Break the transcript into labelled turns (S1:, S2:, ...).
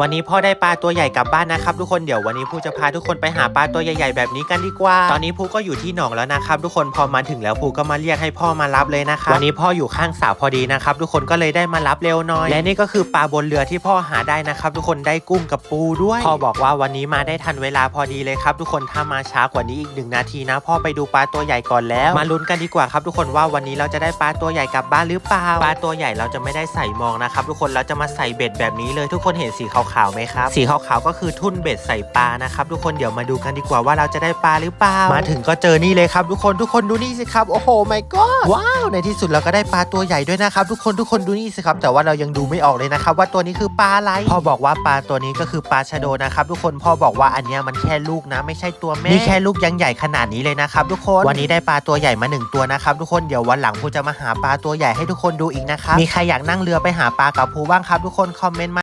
S1: วันนี้พ่อได้ปลาตัวใหญ่กลับบ้านนะครับทุกคนเดี๋ยววันนี้พูจะพาทุกคนไปหาปลาตัวใหญ่ๆแบบนี้กันดีกว่า ตอนนี้พูก็อยู่ที่หนองแล้วนะครับทุกคนพอมาถึงแล้วพูก็มาเรียกให้พ่อมารับเลยนะครับวันนี้พ่ออยู่ข้างสาวพอดีนะครับทุกคนก็เลยได้มารับเร็วหน่อย และนี่ก็คือปลาบนเรือที่พ่อหาได้นะครับทุกคนได้กุ้งกับปูด้วยพ่อบอกว่าวันนี้มาได้ทันเวลาพอดีเลยครับทุกคนถ้ามาช้ากว่านี้อีกหนึ่งนาทีนะ พ่อไปดูปลาตัวใหญ่ก่อนแล้ว มาลุ้นกันดีกว่าครับทุกคนว่าวันนี้เราจะได้ปลาตัวใหญ่กลับบ้านหรือเปล่าปลาตัวใหญ่เราจะไม่ได้ใส่มองนะครับทุกคนเราจะมาใส่เบ็ดแบบนี้เลยทุกคนเห็นสีขาวๆไหมครับ สีขาวๆก็คือทุ่นเบ็ดใส่ปลานะครับทุกคนเดี๋ยวมาดูกันดีกว่าว่าเราจะได้ปลาหรือเปล่ามาถึงก็เจอนี่เลยครับ ทุกคนทุกคนดูนี่สิครับโอ้โหไม่ก็ว้าวในที่สุดเราก็ได้ปลาตัวใหญ่ด้วยนะครับทุกคนทุกคนดูนี่สิครับแต่ว่าเรายังดูไม่ออกเลยนะครับว่าตัวนี้คือปลาอะไรพ่อบอกว่าปลาตัวนี้ก็คือปลาชะโดนะครับทุกคนพ่อบอกว่าอันเนี้ยมันแค่ลูกนะ ไม่ใช่ตัวแม่นี่แค่ลูกยังใหญ่ขนาดนี้เลยนะครับทุกคนวันนี้ได้ปลาตัวใหญ่มาหนึ่งตัวนะครับทุกคนเดี๋ยววันหลังพูจะมาหาปลาตัวใหญ่ให้ทุกคนดูอีกนะครับมีใครอยากนั่งเรือไปหาปลากับพูบ้างครับทุกคนคอมเมนต์มา